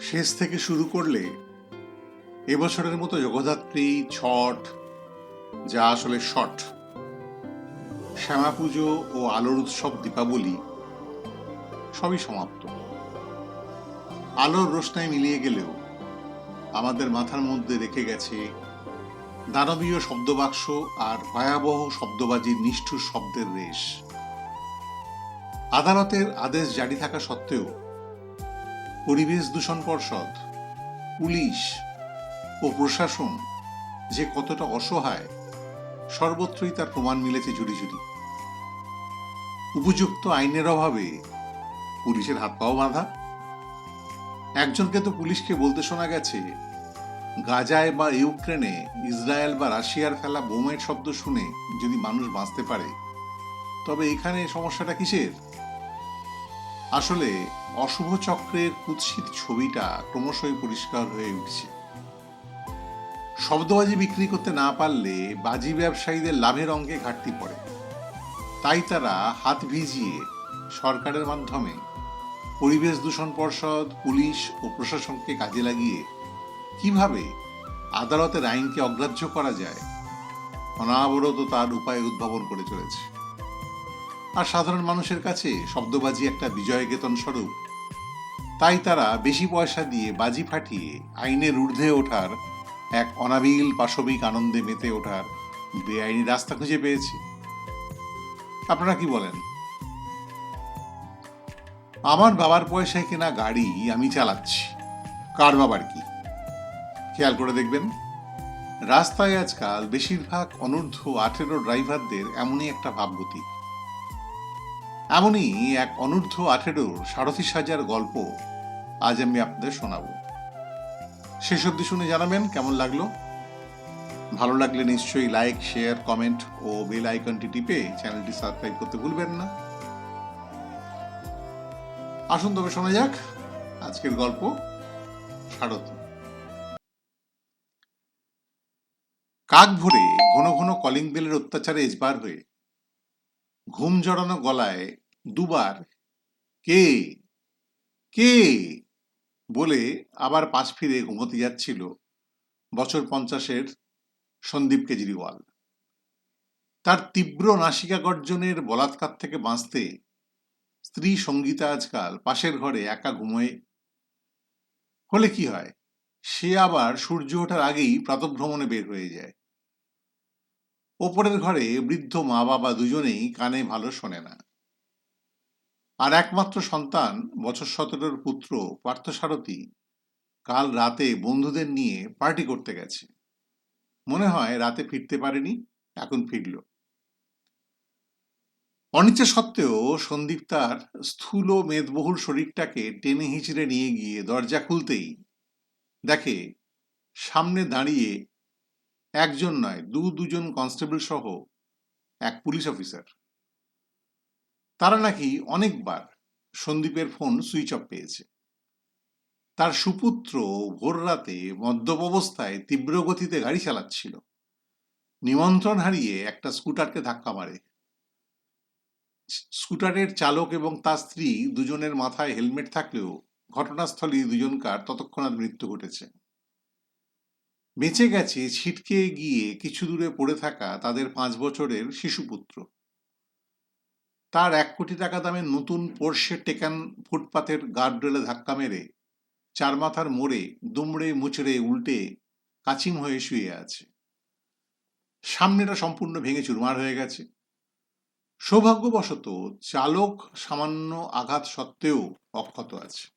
শেষ থেকে শুরু করলে এবছরের মতো জগদ্ধাত্রী ছট, যা আসলে শট শ্যামা পুজো ও আলোর উৎসব, দীপাবলি, সবই সমাপ্ত। আলোর রোশনায় মিলিয়ে গেলেও আমাদের মাথার মধ্যে রেখে গেছে দানবীয় শব্দবাক্স আর ভয়াবহ শব্দবাজির নিষ্ঠুর শব্দের রেশ। আদালতের আদেশ জারি থাকা সত্ত্বেও পরিবেশ দূষণ পর্ষদ, পুলিশ ও প্রশাসন যে কতটা অসহায়, সর্বত্রই তার প্রমাণ মিলেছে ঝুড়ি ঝুড়ি উপযুক্ত আইনের অভাবে পুলিশের হাত পাও বাঁধা। একজনকে তো পুলিশকে বলতে শোনা গেছে, গাজায় বা ইউক্রেনে ইসরায়েল বা রাশিয়ার ফেলা বোমের শব্দ শুনে যদি মানুষ বাঁচতে পারে, তবে এখানে সমস্যাটা কিসের? আসলে অশুভ চক্রের কুৎসিত ছবিটা ক্রমশই পরিষ্কার হয়ে উঠছে। শব্দবাজি বিক্রি করতে না পারলে বাজি ব্যবসায়ীদের লাভের অঙ্কে ঘাটতি পড়ে। তাই তারা হাত ভিজিয়ে সরকারের মাধ্যমে পরিবেশ দূষণ পর্ষদ, পুলিশ ও প্রশাসনকে কাজে লাগিয়ে কীভাবে আদালতের আইনকে অগ্রাহ্য করা যায়, অনাবরত তার উপায় উদ্ভাবন করে চলেছে। আর সাধারণ মানুষের কাছে শব্দবাজি একটা বিজয় কেতন স্বরূপ। তাই তারা বেশি পয়সা দিয়ে বাজি ফাটিয়ে আইনের ঊর্ধ্বে ওঠার এক অনাবিল পাশবিক আনন্দে মেতে ওঠার বেআইনি রাস্তা খুঁজে পেয়েছে। আপনারা কি বলেন? আমার বাবার পয়সায় কেনা গাড়ি আমি চালাচ্ছি। কার বাবার কি? খেয়াল করে দেখবেন, রাস্তায় আজকাল বেশিরভাগ অনূর্ধ্ব আঠেরো ড্রাইভারদের এমনই একটা ভাবগতি। এমনই এক অনূর্ধ্ব আঠেরোর সাড়তি সাজার গল্প আজ আমি আপনাদের শোনাবো। শেষ অব্দি শুনে জানাবেন কেমন লাগল? ভালো লাগলে নিশ্চয়ই লাইক শেয়ার কমেন্ট ও বেল আইকনটি টিপে চ্যানেলটি সাবস্ক্রাইব করতে ভুলবেন না। আসুন তবে শোনা যাক আজকের গল্প সারথী। কাক ভরে ঘন ঘন কলিং বেলের অত্যাচারে এজবার হয়ে ঘুম জড়ানো গলায় দুবার, কে? কে? বলে আবার পাশ ফিরে ঘুমোতে যাচ্ছিল বছর পঞ্চাশের সন্দীপ কেজরিওয়াল। তার তীব্র নাসিকা গর্জনের বলাৎকার থেকে বাঁচতে স্ত্রী সঙ্গীতা আজকাল পাশের ঘরে একা ঘুমোয়। হলে কি হয়? সে আবার সূর্য ওঠার আগেই প্রাতভ্রমণে বের হয়ে যায়। ওপরের ঘরে বৃদ্ধ মা বাবা দুজনেই কানে ভালো শোনে না। আর একমাত্র সন্তান, বছর সতেরোর পুত্র পার্থসারথী, কাল রাতে বন্ধুদের নিয়ে পার্টি করতে গেছে। মনে হয় রাতে ফিরতে পারেনি, এখন ফিরল। অনিচ্ছা সত্ত্বেও সন্দীপ তার স্থূল মেদবহুল শরীরটাকে টেনে হিঁচড়ে নিয়ে গিয়ে দরজা খুলতেই দেখে সামনে দাঁড়িয়ে একজন নয়, দু, দুজন কনস্টেবল সহ এক পুলিশ অফিসার। তারা নাকি অনেকবার সন্দীপের ফোন সুইচ অফ পেয়েছে। তার সুপুত্র ভোর রাতে মদ্যপ অবস্থায় তীব্র গতিতে গাড়ি চালাচ্ছিল। নিমন্ত্রণ হারিয়ে একটা স্কুটারকে ধাক্কা মারে। স্কুটারের চালক এবং তার স্ত্রী দুজনের মাথায় হেলমেট থাকলেও ঘটনাস্থলে দুজনকার ততক্ষণাৎ মৃত্যু ঘটেছে। বেঁচে গেছে, ছিটকে গিয়ে কিছু দূরে পড়ে থাকা তাদের পাঁচ বছরের শিশুপুত্র। তার এক কোটি টাকা দামের নতুন পোর্শে টেকান ফুটপাথের গার্ডরেলে ধাক্কা মেরে চার মাথার মোড়ে দুমড়ে মুচড়ে উল্টে কাচিম হয়ে শুয়ে আছে। সামনেটা সম্পূর্ণ ভেঙে চুরমার হয়ে গেছে। সৌভাগ্যবশত চালক সামান্য আঘাত সত্ত্বেও অক্ষত আছে।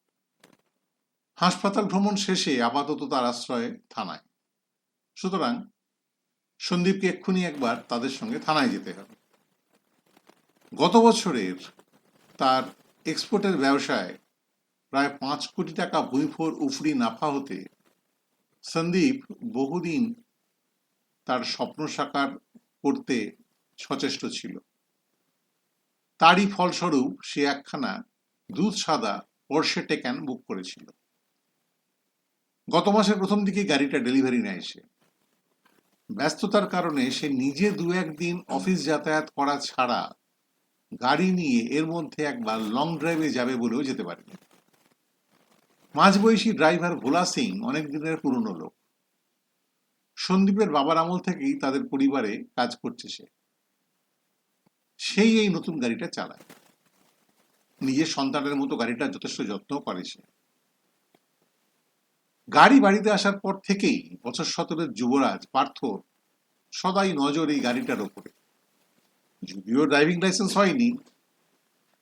হাসপাতাল ভ্রমণ শেষে আপাতত তার আশ্রয়ে থানায়। সুতরাং সন্দীপকে এক্ষুনি একবার তাদের সঙ্গে থানায় যেতে হবে। গত বছরের তার এক্সপোর্টের ব্যবসায় প্রায় পাঁচ কোটি টাকা ভুঁইফোর উফরি নাফা হতে সন্দীপ বহুদিন তার স্বপ্ন সাকার করতে সচেষ্ট ছিল। তারই ফলস্বরূপ সে একখানা দুধ সাদা পর্ষে টেকান বুক করেছিল। গত মাসের প্রথম দিকে গাড়িটা ডেলিভারি নেয় সে। ব্যস্ততার কারণে সে নিজে দু একদিন অফিস যাতায়াত করা ছাড়া গাড়ি নিয়ে এর মধ্যে একবার লং ড্রাইভে যাবে বলেও যেতে পারেনি। মাঝবয়সী ড্রাইভার ভোলা সিং অনেক দিনের পুরনো লোক। সন্দীপের বাবার আমল থেকেই তাদের পরিবারে কাজ করছে সে। সেই এই নতুন গাড়িটা চালায়। নিজের সন্তানের মতো গাড়িটা যথেষ্ট যত্ন করে সে। গাড়ি বাড়িতে আসার পর থেকেই বছর সতেরোর যুবরাজ, পার্থ সদাই নজর এই গাড়িটার ওপরে। যদিও ড্রাইভিং লাইসেন্স হয়নি,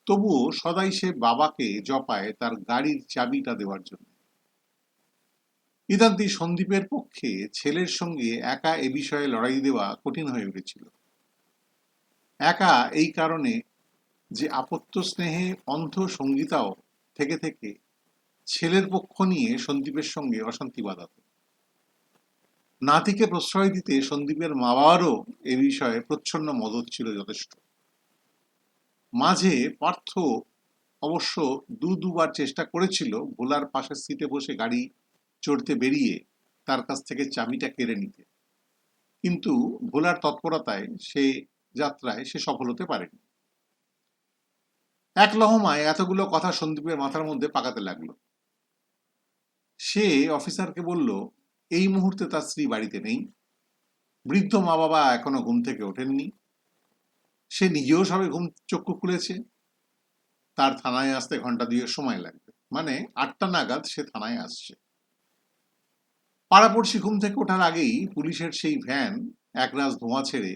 তবুও সদাই সে বাবাকে জপায় তার গাড়ির চাবিটা দেওয়ার জন্য। ইদান্তি সন্দীপের পক্ষে ছেলের সঙ্গে একা এ বিষয়ে লড়াই দেওয়া কঠিন হয়ে উঠেছিল। একা এই কারণে যে আপত্ত স্নেহে অন্ধ সঙ্গীতাও থেকে থেকে ছেলের পক্ষ নিয়ে সন্দীপের সঙ্গে অশান্তি বাঁধাত। নাতিকে প্রশ্রয় দিতে সন্দীপের মা বাবারও এ বিষয়ে প্রচ্ছন্ন মদত ছিল যথেষ্ট। মাঝে পার্থ অবশ্য দু দুবার চেষ্টা করেছিল ভোলার পাশের সিটে বসে গাড়ি চড়তে বেরিয়ে তার কাছ থেকে চাবিটা কেড়ে নিতে। কিন্তু ভোলার তৎপরতায় সে যাত্রায় সে সফল হতে পারেনি। এক লহমায় এতগুলো কথা সন্দীপের মাথার মধ্যে পাকাতে লাগল। সে অফিসারকে বলল, এই মুহূর্তে তার স্ত্রী বাড়িতে নেই। বৃদ্ধ মা বাবা এখনও ঘুম থেকে ওঠেননি। সে নিজেও সবে ঘুম, চক্ষু খুলেছে। তার থানায় আসতে ঘণ্টা দুয়েক সময় লাগবে। মানে আটটা নাগাদ সে থানায় আসছে। পাড়াপড়শি ঘুম থেকে ওঠার আগেই পুলিশের সেই ভ্যান একরাজ ধোঁয়া ছেড়ে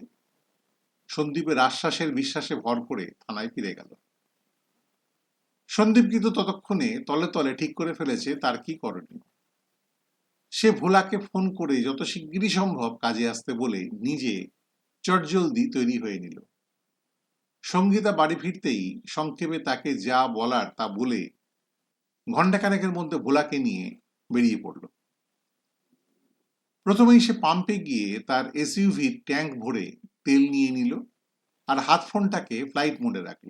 সন্দীপের আশ্বাসের বিশ্বাসে ভর করে থানায় ফিরে গেল। সন্দীপ কিন্তু ততক্ষণে তলে তলে ঠিক করে ফেলেছে, তার কি করণীয়? সে ভোলাকে ফোন করে যত শিগগিরই সম্ভব কাজে আসতে বলে নিজে চটজলদি তৈরি হয়ে নিল। সঙ্গীতা বাড়ি ফিরতেই সংক্ষেপে তাকে যা বলার তা বলে ঘণ্টাখানেকের মধ্যে ভোলাকে নিয়ে বেরিয়ে পড়ল। প্রথমেই সে পাম্পে গিয়ে তার এসইউভির ট্যাঙ্ক ভরে তেল নিয়ে নিল আর হাত ফোনটাকে ফ্লাইট মোডে রাখল।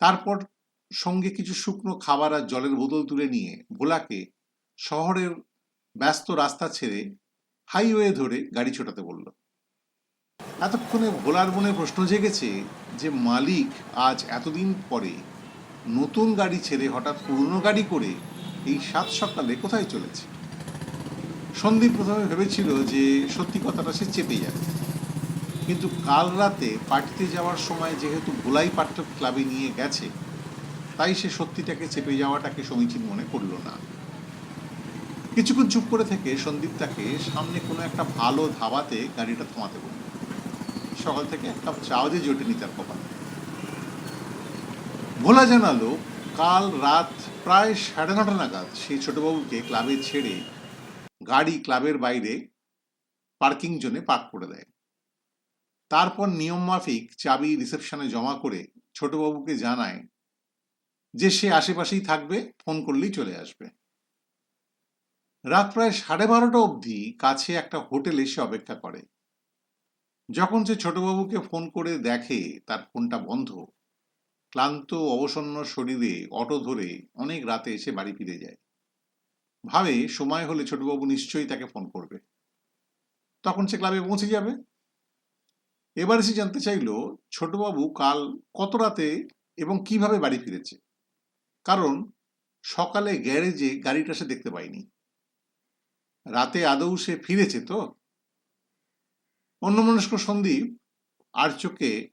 তারপর সঙ্গে কিছু শুকনো খাবার আর জলের বোতল তুলে নিয়ে ভোলাকে শহরের ব্যস্ত রাস্তা ছেড়ে হাইওয়ে ধরে গাড়ি ছোটাতে বলল। এতক্ষণে ভোলার মনে প্রশ্ন জেগেছে যে, মালিক আজ এতদিন পরে নতুন গাড়ি ছেড়ে হঠাৎ পুরনো গাড়ি করে এই সাত সকালে কোথায় চলেছে? সন্দীপ প্রথমে ভেবেছিল যে সত্যি কথাটা সে চেপে যাবে। কিন্তু কাল রাতে পার্টিতে যাওয়ার সময় যেহেতু ভোলাই পাঠ্য ক্লাবে নিয়ে গেছে তাই সে সত্যিটাকে চেপে যাওয়াটাকে সমীচীন মনে করল না। কিছুক্ষণ চুপ করে থেকে সন্দীপ তাকে সামনে কোনো একটা ভালো ধাবাতে গাড়িটা থামাতে বলল। সকাল থেকে এক কাপ চাও যে তার কপালে। ভোলা জানালো, কাল রাত প্রায় সাড়ে নটা নাগাদ সেই ছোটবাবুকে ক্লাবে ছেড়ে গাড়ি ক্লাবের বাইরে পার্কিং জোনে পার্ক করে দেয়। তারপর নিয়ম মাফিক চাবি রিসেপশনে জমা করে ছোটবাবুকে জানায় যে সে আশেপাশেই থাকবে, ফোন করলেই চলে আসবে। রাত প্রায় সাড়ে বারোটা অবধি কাছে একটা হোটেলে সে অপেক্ষা করে। যখন সে ছোটবাবুকে ফোন করে দেখে, তার ফোনটা বন্ধ। ক্লান্ত, অবসন্ন শরীরে অটো ধরে অনেক রাতে এসে বাড়ি ফিরে যায়। ভাবে, সময় হলে ছোটবাবু নিশ্চয়ই তাকে ফোন করবে। তখন সে ক্লাবে পৌঁছে যাবে। এবার সে জানতে চাইল, ছোটবাবু কাল কত রাতে এবং কীভাবে বাড়ি ফিরেছে? কারণ সকালে গ্যারেজে গাড়িটা সে দেখতে পায়নি। রাতে আদৌ সে ফিরেছে তো? অন্যমনস্ক সন্দীপ আর চোখে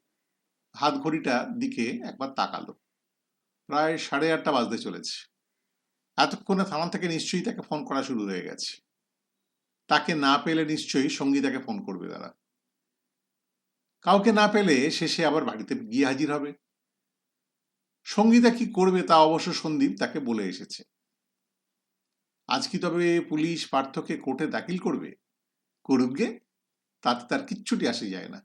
হাত ঘড়িটা দিকে একবার তাকালো। প্রায় সাড়ে আটটা বাজতে চলেছে। এতক্ষণে থানা থেকে নিশ্চয়ই তাকে ফোন করা শুরু হয়ে গেছে। তাকে না পেলে নিশ্চয়ই সঙ্গী তাকে ফোন করবে তারা। কাউকে না পেলে শেষে আবার বাড়িতে গিয়ে হাজির হবে। সঙ্গীতা কি করবে তা অবশ্য সন্দীপ তাকে বলে এসেছে। আজ কি তবে পুলিশ পার্থকে কোর্টে দাখিল করবে? করুক গে, তাতে তার কিচ্ছুটি আসে যায় না।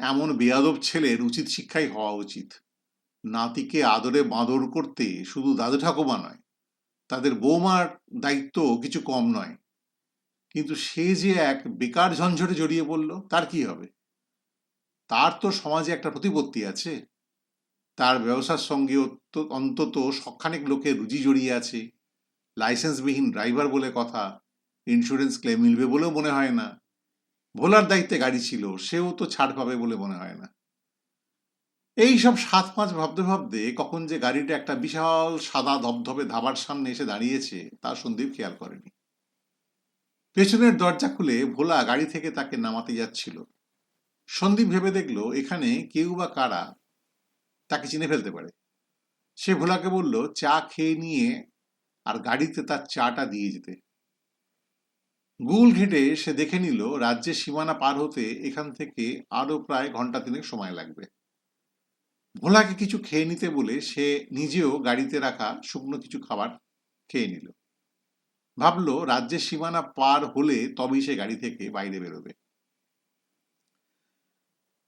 এমন বেয়াদব ছেলের উচিত শিক্ষাই হওয়া উচিত। নাতিকে আদরে বাঁদর করতে শুধু দাদু ঠাকুমা নয়, তাদের বৌমার দায়িত্ব কিছু কম নয়। কিন্তু সে যে এক বেকার ঝঞ্ঝটে জড়িয়ে পড়ল, তার কি হবে? তার তো সমাজে একটা প্রতিপত্তি আছে। তার ব্যবসার সঙ্গে অন্তত সখানেক লোকের রুজি জড়িয়ে আছে। লাইসেন্সবিহীন ড্রাইভার বলে কথা ইন্স্যুরেন্স ক্লেম মিলবে বলেও মনে হয় না। ভোলার দায়িত্বে গাড়ি ছিল, সেও তো ছাড় পাবে বলে মনে হয় না। এই সব সাত পাঁচ ভাবতে ভাবতে কখন যে গাড়িটা একটা বিশাল সাদা ধবধবে ধাবার সামনে এসে দাঁড়িয়েছে, তা সন্দীপ খেয়াল করেনি। পেছনের দরজা খুলে ভোলা গাড়ি থেকে তাকে নামাতে যাচ্ছিল। সন্দীপ ভেবে দেখল, এখানে কেউ বা কারা তাকে চিনে ফেলতে পারে। সে ভোলাকে বলল, চা খেয়ে নিয়ে আর গাড়িতে তার চাটা দিয়ে যেতে। গুল ঘেটে সে দেখে নিল, রাজ্যের সীমানা পার হতে এখান থেকে আরও প্রায় ঘণ্টা তিনেক সময় লাগবে। ভোলাকে কিছু খেয়ে নিতে বলে সে নিজেও গাড়িতে রাখা শুকনো কিছু খাবার খেয়ে নিল। ভাবলো, রাজ্যের সীমানা পার হলে তবেই সে গাড়ি থেকে বাইরে বেরোবে।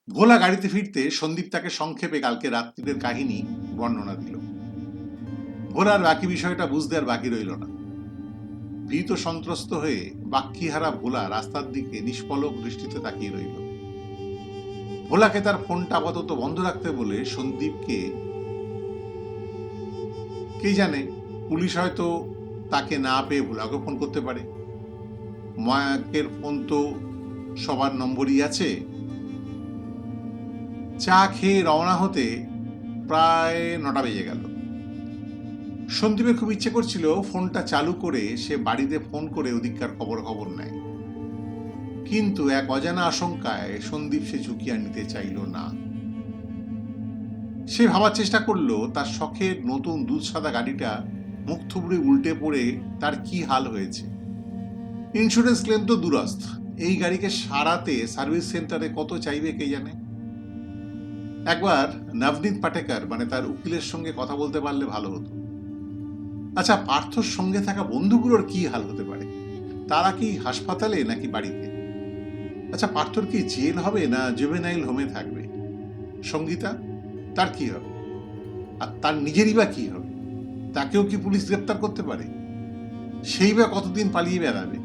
ভোলা গাড়িতে ফিরতে সন্দীপ তাকে সংক্ষেপে কালকে রাত্রিদের কাহিনী বর্ণনা দিল। ভোলার বাকি বিষয়টা বুঝতে আর বাকি রইল না। ভীত সন্ত্রস্ত হয়ে বাক্যিহারা ভোলা রাস্তার দিকে নিষ্পলক দৃষ্টিতে তাকিয়ে রইল। ভোলাকে তার ফোনটা আপাতত বন্ধ রাখতে বলে সন্দীপকে, কে জানে, পুলিশ হয়তো তাকে না পেয়ে ভোলাকে ফোন করতে পারে। মায়াকের ফোন তো সবার নম্বরই আছে। চা খেয়ে রওনা হতে প্রায় নটা বেজে গেল। সন্দীপের খুব ইচ্ছে করছিল ফোনটা চালু করে সে বাড়িতে ফোন করে ওদিককার খবর খবর নেয়। কিন্তু এক অজানা আশঙ্কায় সন্দীপ সে ঝুঁকি আর নিতে চাইল না। সে ভাবার চেষ্টা করল, তার শখের নতুন দুধ সাদা গাড়িটা মুখ থুবড়ে উল্টে পড়ে তার কি হাল হয়েছে। ইন্স্যুরেন্স ক্লেম তো দুরস্ত। এই গাড়িকে সারাতে সার্ভিস সেন্টারে কত চাইবে কে জানে? একবার নবনীত পাটেকার মানে তার উকিলের সঙ্গে কথা বলতে পারলে ভালো হতো। আচ্ছা পার্থর সঙ্গে থাকা বন্ধুগুলোর কি হাল হতে পারে? তারা কি হাসপাতালে নাকি বাড়িতে? আচ্ছা পার্থর কি জেল হবে না জুভেনাইল হোমে থাকবে? সঙ্গীতা, তার কি হবে? আর তার নিজেরই বা কি হবে? তাকেও কি পুলিশ গ্রেপ্তার করতে পারে? সেই বা কতদিন পালিয়ে বেড়াবে?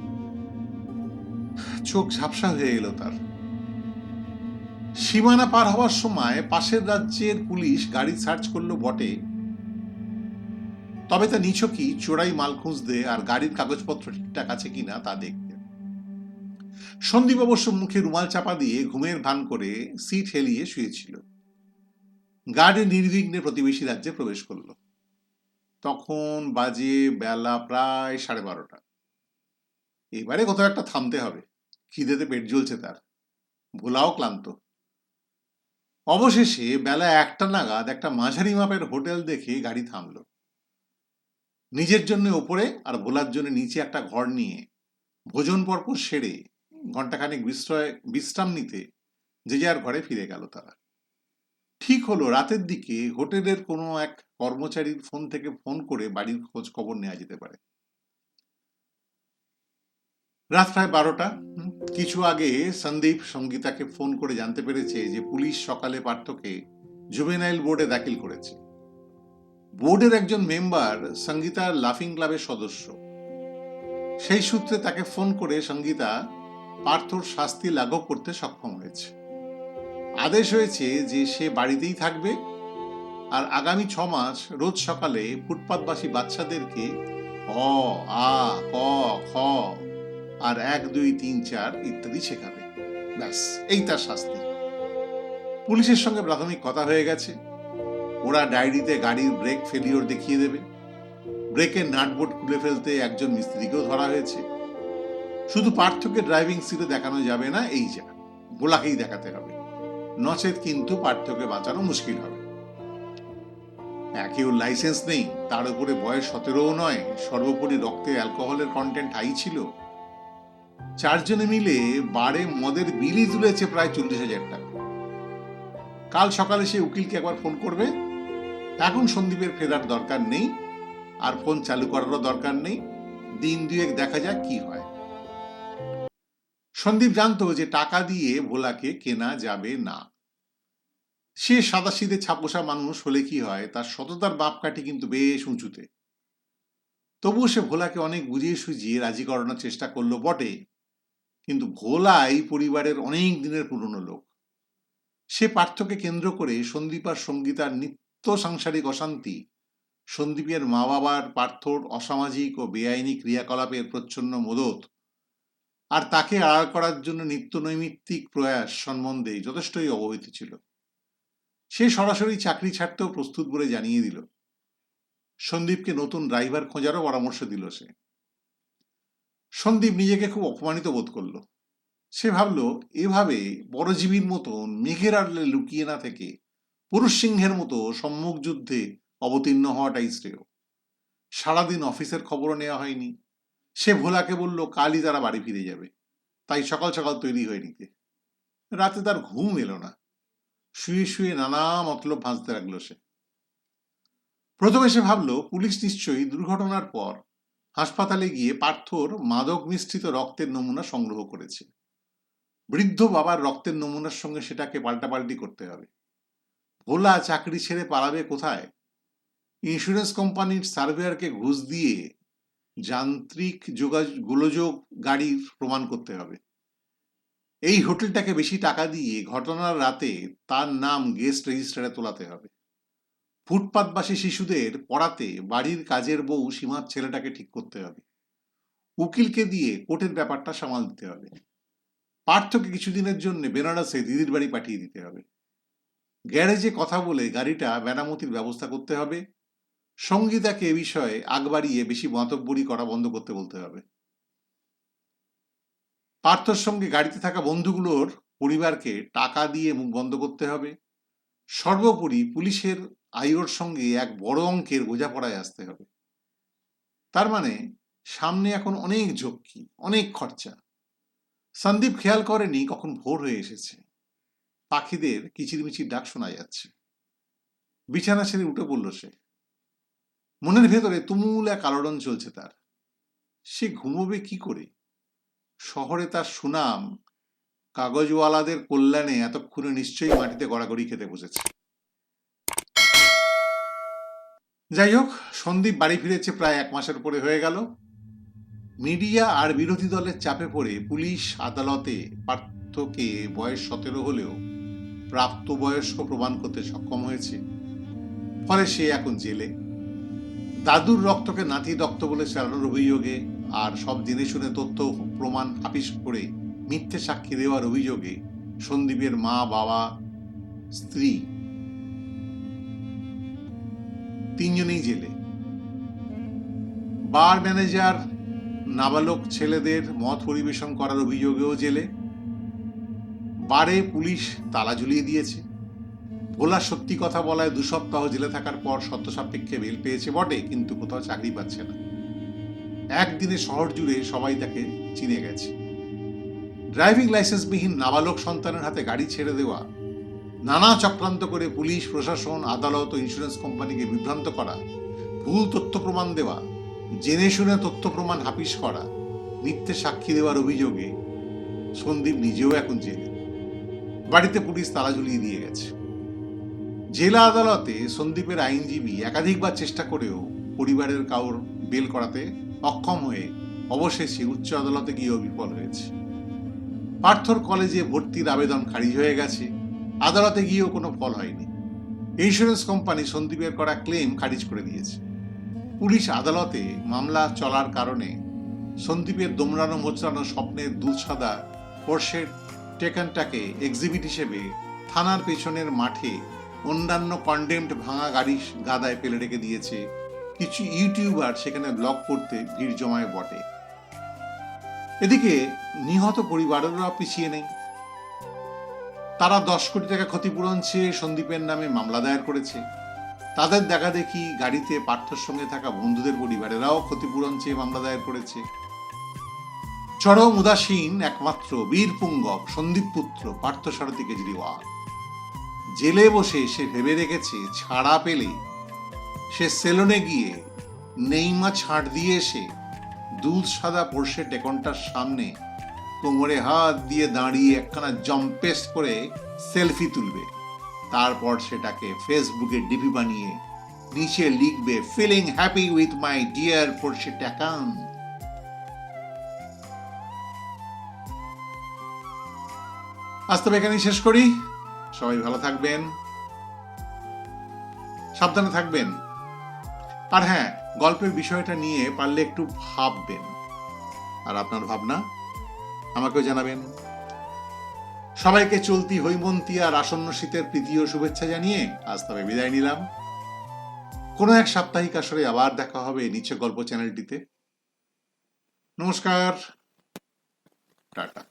চোখ ঝাপসা হয়ে এলো তার। সীমানা পার হওয়ার সময় পাশের রাজ্যের পুলিশ গাড়ি সার্চ করল বটে। তবে তা নিছকই চোরাই মাল খুঁজতে আর গাড়ির কাগজপত্র ঠিকঠাক আছে কিনা তা দেখতে। সন্দীপ অবশ্য মুখে রুমাল চাপা দিয়ে ঘুমের ভান করে সিট হেলিয়ে শুয়েছিল। গাড়ি নির্বিঘ্নে প্রতিবেশী রাজ্যে প্রবেশ করল। তখন বাজে বেলা প্রায় সাড়ে বারোটা। এবারে কোথাও একটা থামতে হবে। খিদেতে পেট জ্বলছে তার। ভোলাও ক্লান্ত। অবশেষে বেলা একটা নাগাদ একটা মাঝারি মাপের হোটেল দেখে গাড়ি থামলো। নিজের জন্য ওপরে আর ভোলার জন্য নিচে একটা ঘর নিয়ে ভোজন পরপর সেরে ঘন্টাখানেক বিশ্রয়, বিশ্রাম নিতে যে যার ঘরে ফিরে গেল তারা। ঠিক হলো, রাতের দিকে হোটেলের কোনো এক কর্মচারীর ফোন থেকে ফোন করে বাড়ির খোঁজ খবর নেওয়া যেতে পারে। রাত প্রায় বারোটা কিছু আগে সন্দীপ সঙ্গীতাকে ফোন করে জানতে পেরেছে যে পুলিশ সকালে পার্থকে জুবেনাইল বোর্ডে দাখিল করেছে। বোর্ডের একজন মেম্বার সঙ্গীতার লাফিং ক্লাবের সদস্য। সেই সূত্রে তাকে ফোন করে সঙ্গীতা পার্থর শাস্তি লাঘব করতে সক্ষম হয়েছে। আদেশ হয়েছে যে সে বাড়িতেই থাকবে আর আগামী ছ মাস রোজ সকালে ফুটপাতবাসী বাচ্চাদেরকে অ, আ, ক, খ আর এক, দুই, তিন, চার ইত্যাদি শেখাবে। ব্যাস, এই তার শাস্তি। পুলিশের সঙ্গে প্রাথমিক কথা হয়ে গেছে। ওরা ডায়েরিতে গাড়ির ব্রেক ফেলিওর দেখিয়ে দেবে। ব্রেকের নাটবোর্ড খুলে ফেলতে একজন মিস্ত্রিকেও ধরা হয়েছে। শুধু পার্থকে ড্রাইভিং সিটে দেখানো যাবে না, এই যা, গোলাকেই দেখাতে হবে। নচেত কিন্তু পার্থকে বাঁচানো মুশকিল হবে। একে ওর লাইসেন্স নেই, তার উপরে বয়স সতেরোও নয়, সর্বোপরি রক্তে অ্যালকোহলের কন্টেন্ট হাই ছিল। চারজনে মিলে বারে মদের বিলই তুলেছে প্রায় চল্লিশ হাজার টাকা। কাল সকালে সে উকিলকে একবার ফোন করবে। এখন সন্দীপের ফেরার দরকার নেই, আর ফোন চালু করারও দরকার নেই। দিন দুয়েক দেখা যাক কি হয়। সন্দীপ জানতো যে টাকা দিয়ে ভোলাকে কেনা যাবে না। সে সাদাসিদে ছাপোষা মানুষ হলে কি হয়, তার সততার বাপকাঠি কিন্তু বেশ উঁচুতে। তবুও সে ভোলাকে অনেক বুঝিয়ে সুঝিয়ে রাজি করানোর চেষ্টা করল বটে। কিন্তু ভোলা এই পরিবারের অনেক দিনের পুরনো লোক। সে পার্থকে কেন্দ্র করে সন্দীপ আর সঙ্গীতার নিত্য সাংসারিক অশান্তি, সন্দীপের মা বাবার পার্থর অসামাজিক ও বেআইনি ক্রিয়াকলাপের প্রচ্ছন্ন মদত, আর তাকে আড়াল করার জন্য নিত্য নৈমিত্তিক প্রয়াস সম্বন্ধে যথেষ্টই অবহিত ছিল। সে সরাসরি চাকরি ছাড়তেও প্রস্তুত বলে জানিয়ে দিল। সন্দীপকে নতুন ড্রাইভার খোঁজারও পরামর্শ দিল সে। সন্দীপ নিজেকে খুব অপমানিত বোধ করল। সে ভাবল, এভাবে বড়জীবীর মতন মেঘের আড়লে লুকিয়ে না থেকে পুরুষ সিংহের মতো সম্মুখ যুদ্ধে অবতীর্ণ হওয়াটাই শ্রেয়। সারাদিন অফিসের খবরও নেওয়া হয়নি। সে ভোলাকে বলল, কালই তারা বাড়ি ফিরে যাবে। তাই সকাল সকাল তৈরি হয়ে নিতে। রাতে তার ঘুম এলো না। শুয়ে শুয়ে নানা মতলব ভাঁজতে লাগল সে। প্রথমে সে ভাবল, পুলিশ নিশ্চয়ই দুর্ঘটনার পর হাসপাতালে গিয়ে পার্থর মাদক মিশ্রিত রক্তের নমুনা সংগ্রহ করেছে। বৃদ্ধ বাবার রক্তের নমুনার সঙ্গে সেটাকে পাল্টাপাল্টি করতে হবে। ভোলা চাকরি ছেড়ে পালাবে কোথায়? ইন্স্যুরেন্স কোম্পানির সার্ভেয়ারকে ঘুষ দিয়ে যান্ত্রিক যোগাযোগ গোলযোগ গাড়ির প্রমাণ করতে হবে। এই হোটেলটাকে বেশি টাকা দিয়ে ঘটনার রাতে তার নাম গেস্ট রেজিস্টারে তোলাতে হবে। ফুটপাতবাসী শিশুদের পড়াতে বাড়ির কাজের বউ সীমার ছেলেটাকে ঠিক করতে হবে। উকিলকে দিয়ে কোর্টের ব্যাপারটা সামাল দিতে হবে। পার্থকে কিছুদিনের জন্য বেনারসে দিদির বাড়ি পাঠিয়ে দিতে হবে। গ্যারেজে কথা বলে গাড়িটা মেরামতির ব্যবস্থা করতে হবে। সঙ্গীতাকে এ বিষয়ে আগ বাড়িয়ে বেশি মতব্বরি করা বন্ধ করতে বলতে হবে। পার্থর সঙ্গে গাড়িতে থাকা বন্ধুগুলোর পরিবারকে টাকা দিয়ে মুখ বন্ধ করতে হবে। সর্বোপরি পুলিশের আয়োর সঙ্গে এক বড় অঙ্কের বোঝাপড়ায় আসতে হবে। তার মানে সামনে এখন অনেক ঝক্কি, অনেক খরচা। সন্দীপ খেয়াল করেনি কখন ভোর হয়ে এসেছে। পাখিদের কিচিরমিচির ডাক শোনা যাচ্ছে। বিছানা ছেড়ে উঠে পড়ল সে, মনের ভেতরে তুমুল এক আলোড়ন চলছে তার। সে ঘুমোবে কি করে? শহরে তার সুনাম, কাগজওয়ালাদের কল্যাণে এতক্ষণে নিশ্চয়ই মাটিতে গড়াগড়ি খেতে বসেছে। যাই হোক, সন্দীপ বাড়ি ফিরেছে প্রায় এক মাসের পরে হয়ে গেল। মিডিয়া আর বিরোধী দলের চাপে পড়ে পুলিশ আদালতে পার্থকে বয়স সতেরো হলেও প্রাপ্তবয়স্ক প্রমাণ করতে সক্ষম হয়েছে। ফলে সে এখন জেলে। দাদুর রক্তকে নাতি রক্ত বলে চালানোর অভিযোগে আর সব জেনে শুনে তথ্য প্রমাণ হাপিস করে মিথ্যে সাক্ষী দেওয়ার অভিযোগে সন্দীপের মা, বাবা, স্ত্রী তিনজনেই জেলে। বার ম্যানেজার, নাবালক ছেলেদের মত পরিবেশন করার অভিযোগেও জেলে। বারে পুলিশ তালা ঝুলিয়ে দিয়েছে। ভোলা সত্যি কথা বলায় দু সপ্তাহ জেলে থাকার পর সত্য সাপেক্ষে বেল পেয়েছে বটে, কিন্তু কোথাও চাকরি পাচ্ছে না। একদিনে শহর জুড়ে সবাই তাকে চিনে গেছে। ড্রাইভিং লাইসেন্সবিহীন নাবালক সন্তানের হাতে গাড়ি ছেড়ে দেওয়া নানা চক্রান্ত করে পুলিশ, প্রশাসন, আদালত ও ইন্স্যুরেন্স কোম্পানিকে বিভ্রান্ত করা, ভুল তথ্য প্রমাণ দেওয়া, জেনে শুনে তথ্য প্রমাণ হাপিস করা, মিথ্যে সাক্ষী দেওয়ার অভিযোগে সন্দীপ নিজেও এখন জেলে। বাড়িতে পুলিশ তালা ঝুলিয়ে দিয়ে গেছে। জেলা আদালতে সন্দীপের আইনজীবী একাধিকবার চেষ্টা করেও পরিবারের কাউর বেল করাতে অক্ষম হয়ে অবশেষে উচ্চ আদালতে গিয়েও বিফল হয়েছে। পার্থর কলেজে ভর্তির আবেদন খারিজ হয়ে গেছে। আদালতে গিয়েও কোনো ফল হয়নি। ইন্স্যুরেন্স কোম্পানি সন্দীপের করা ক্লেম খারিজ করে দিয়েছে। পুলিশ আদালতে মামলা চলার কারণে সন্দীপের দোমড়ানো মোচড়ানো স্বপ্নের দুধ সাদা পোর্শের টেকানটাকে এক্সিবিট হিসেবে থানার পেছনের মাঠে অন্যান্য কন্ডেমড ভাঙা গাড়ি গাদায় ফেলে রেখে দিয়েছে। কিছু ইউটিউবার সেখানে ব্লগ করতে ভিড় জমায় বটে। এদিকে নিহত পরিবারেরও পিছিয়ে নেই। তারা দশ কোটি টাকা ক্ষতিপূরণ চেয়ে সন্দীপের নামে মামলা দায়ের করেছে। তাদের দেখা দেখি গাড়িতে পার্থর সঙ্গে থাকা বন্ধুদের পরিবারেরাও ক্ষতিপূরণ চেয়ে মামলা দায়ের করেছে। চরম উদাসীন একমাত্র বীর পুঙ্গব সন্দীপ পুত্র পার্থ সারথী কেজরিওয়াল। জেলে বসে সে ভেবে রেখেছে ছাড়া পেলে। সে সেলুনে গিয়ে নেইমা ছাড় দিয়ে এসে দুধ সাদা পড়শে টেকনটার সামনে কোমরে হাত দিয়ে দাঁড়িয়ে একখানা জম্পেস্ট করে সেলফি তুলবে। তারপর সেটাকে ফেসবুকে ডিপি বানিয়ে নিচে লিখবে feeling happy with my dear পড়শে ট্যাকান আজ তবে এখানেই শেষ করি। সবাই ভালো থাকবেন। সাবধানে থাকবেন। আর হ্যাঁ গল্পের বিষয়টা নিয়ে পারলে একটু ভাববেন। আর আপনার ভাবনা? আমাকেও জানাবেন। সবাইকে চলতি হৈমন্তী আর আসন্ন শীতের প্রীতি ও শুভেচ্ছা জানিয়ে আজ তবে বিদায় নিলাম। কোনো এক সাপ্তাহিক আসরে আবার দেখা হবে নিচে গল্প চ্যানেলটিতে। নমস্কার। Tata.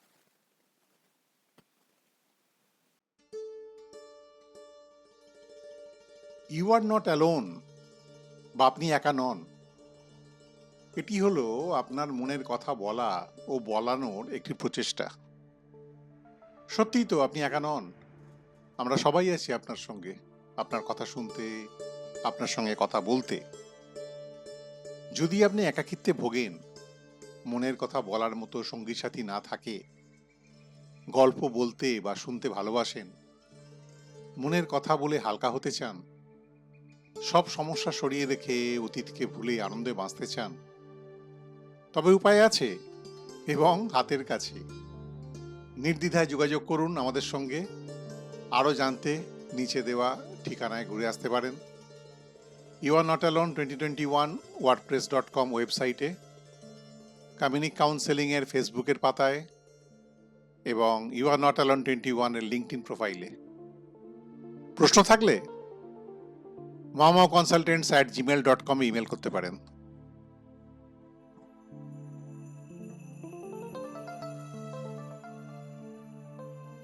You are not alone বা আপনি একা নন। এটি হলো আপনার মনের কথা বলা ও বলানোর একটি প্রচেষ্টা। সত্যিই তো আপনি একা নন। আমরা সবাই আছি আপনার সঙ্গে, আপনার কথা শুনতে, আপনার সঙ্গে কথা বলতে। যদি আপনি একাকিত্বে ভোগেন, মনের কথা বলার মতো সঙ্গী সাথী না থাকে, গল্প বলতে বা শুনতে ভালোবাসেন, মনের কথা বলে হালকা হতে চান, সব সমস্যা সরিয়ে রেখে অতীতকে ভুলে আনন্দে বাঁচতে চান তবে উপায় আছে এবং হাতের কাছে। নির্দ্বিধায় যোগাযোগ করুন আমাদের সঙ্গে। আরও জানতে নিচে দেওয়া ঠিকানায় ঘুরে আসতে পারেন। You are not alone twenty twenty one WordPress dot com ওয়েবসাইটে কমিউনিক কাউন্সেলিংয়ের ফেসবুকের পাতায় এবং you are not alone twenty ওয়ানের লিঙ্কড প্রোফাইলে প্রশ্ন থাকলে মামা কনসালটেন্টস অ্যাট জিমেল ডট কমে ইমেল করতে পারেন।